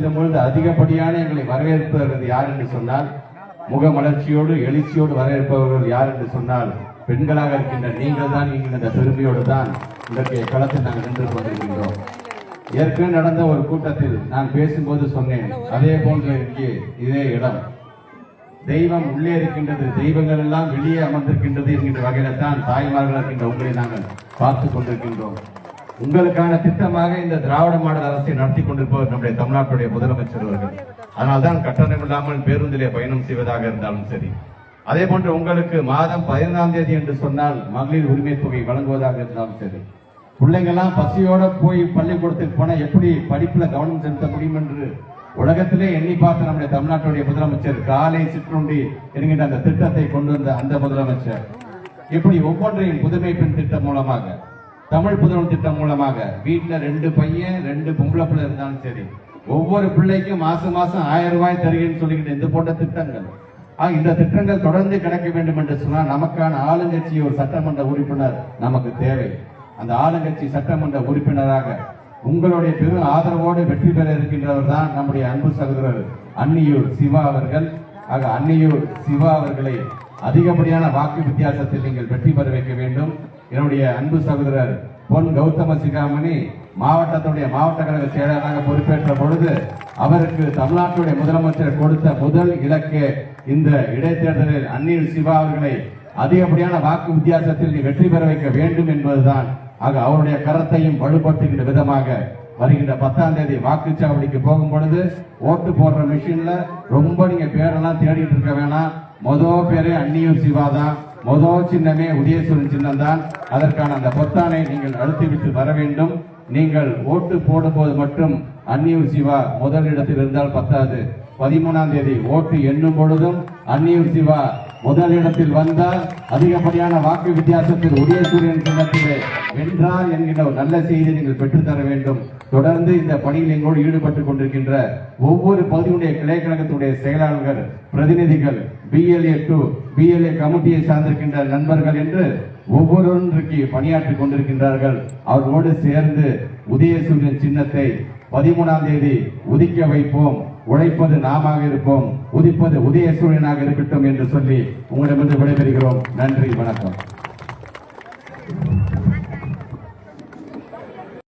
செல்லும் பொழுது அதிகப்படியான எங்களை வரவேற்பவர்கள் யார் என்று சொன்னால் முகமலர்ச்சியோடு எழுச்சியோடு வரவேற்பவர்கள் யார் என்று சொன்னால் பெண்களாக இருக்கின்ற நீங்கள் தான் நீங்கள் இந்த பெருமையோடு தான் இன்றைய களத்தில் நாங்கள் நின்று கொண்டிருக்கின்றோம். ஏற்கனவே நடந்த ஒரு கூட்டத்தில் நான் பேசும்போது சொன்னேன் அதே போன்று இங்கே இதே இடம். தெய்வம் உள்ளே இருக்கின்றது தெய்வங்கள் எல்லாம் வெளியே அமர்ந்திருக்கின்றது என்கின்ற வகையில தான் தாய்மார்கள் இருக்கின்ற உங்களை நாங்கள் பார்த்து கொண்டிருக்கின்றோம். உங்களுக்கான திட்டமாக இந்த திராவிட மாடல் அரசை நடத்தி கொண்டிருப்பவர் நம்முடைய தமிழ்நாட்டுடைய முதலமைச்சர் அவர்கள். அதனால்தான் கட்டணம் இல்லாமல் பேருந்திலே பயணம் செய்வதாக இருந்தாலும் சரி. அதே போன்று உங்களுக்கு மாதம் பதினைந்தாம் தேதி என்று சொன்னால் மகளிர் உரிமை தொகை வழங்குவதாக இருந்தாலும் சரி. பிள்ளைங்கள்லாம் பசியோட போய் பள்ளிக்கூடத்துக்கு போனால் எப்படி படிப்புல கவனம் செலுத்த முடியும் என்று உலகத்திலே எண்ணி பார்த்த நம்முடைய தமிழ்நாட்டுடைய முதலமைச்சர் காலை சிற்றுண்டி என்கின்ற அந்த திட்டத்தை கொண்டு வந்த அந்த முதலமைச்சர். இப்படி ஒவ்வொன்றையும் புதுமை பெண் திட்டம் மூலமாக தமிழ் புதனம் திட்டம் மூலமாக வீட்டில் ரெண்டு பையன் ரெண்டு பொம்பளை பிள்ளை இருந்தாலும் சரி ஒவ்வொரு பிள்ளைக்கும் மாசம் மாசம் ஆயிரம் ரூபாய் தருகிறேன்னு சொல்லிக்கிட்டு இந்த போன்ற திட்டங்கள். ஆக இந்த திட்டங்கள் தொடர்ந்து கிடைக்க வேண்டும் என்று சொன்னால் நமக்கான ஆளுங்கட்சி ஒரு சட்டமன்ற உறுப்பினர் நமக்கு தேவை. அந்த ஆளுங்கட்சி சட்டமன்ற உறுப்பினராக உங்களுடைய பெரும் ஆதரவோடு வெற்றி பெற இருக்கின்றவர் தான் நம்முடைய அன்பு சகோதரர் அன்னியூர் சிவா அவர்கள். ஆக அன்னியூர் சிவா அவர்களை அதிகப்படியான வாக்கு வித்தியாசத்தில் நீங்கள் வெற்றி பெற வைக்க வேண்டும். என்னுடைய அன்பு சகோதரர் பொன் கௌதம சிகாமணி மாவட்டத்துடைய மாவட்ட கழக செயலராக பொறுப்பேற்ற பொழுது அவருக்கு தமிழ்நாட்டுடைய முதலமைச்சர் கொடுத்த முதல் இலக்கு இந்த இடைத்தேர்தலில் அன்னியூர் சிவா அவர்களை அதிகப்படியான வாக்கு வித்தியாசத்தில் நீ வெற்றி பெற வைக்க வேண்டும் என்பதுதான். ஆக அவருடைய கரத்தையும் வலுப்படுத்துகின்ற விதமாக வருகின்ற பத்தாம் தேதி வாக்குச்சாவடிக்கு போகும் பொழுது ஓட்டு போடுற மிஷின்ல ரொம்ப நீங்க பேரெல்லாம் தேடிட்டு இருக்க வேணாம். மொதல் பேரே அந்நியூர் சிவா தான். மொதல் சின்னமே உதயசூரன் சின்னம் தான். அதற்கான அந்த பொத்தானை நீங்கள் அழுத்திவிட்டு வர வேண்டும். நீங்கள் ஓட்டு போடும்போது மட்டும் அன்னியூர் சிவா முதல் இடத்தில் இருந்தால் பத்தாது. பதிமூணாம் தேதி ஓட்டு எண்ணும் பொழுதும் அன்னியூர் சிவா முதல் இடத்தில் வந்தால் அதிகப்படியான வாக்கு வித்தியாசத்தில் உதயசூரியன் சின்னத்திலே வென்றார் என்கின்ற ஒரு நல்ல செய்தியை நீங்கள் பெற்றுத்தர வேண்டும். தொடர்ந்து இந்த பணியில் எங்களோடு ஈடுபட்டுக் கொண்டிருக்கின்ற ஒவ்வொரு பகுதியுடைய கிளை கழகத்துடைய செயலாளர்கள் பிரதிநிதிகள் பிஎல்ஏ டு பிஎல்ஏ கமிட்டியை சார்ந்திருக்கின்ற நண்பர்கள் என்று ஒவ்வொருவரும் பணியாற்றிக் கொண்டிருக்கின்றார்கள். அவர்களோடு சேர்ந்து உதயசூரியன் சின்னத்தை பதிமூணாம் தேதி உதிக்க வைப்போம். உழைப்பது நாமாக இருப்போம் உதிப்பது உதய உதயசூரியனாக இருக்கட்டும் என்று சொல்லி உங்களிடமிருந்து விடைபெறுகிறோம். நன்றி வணக்கம்.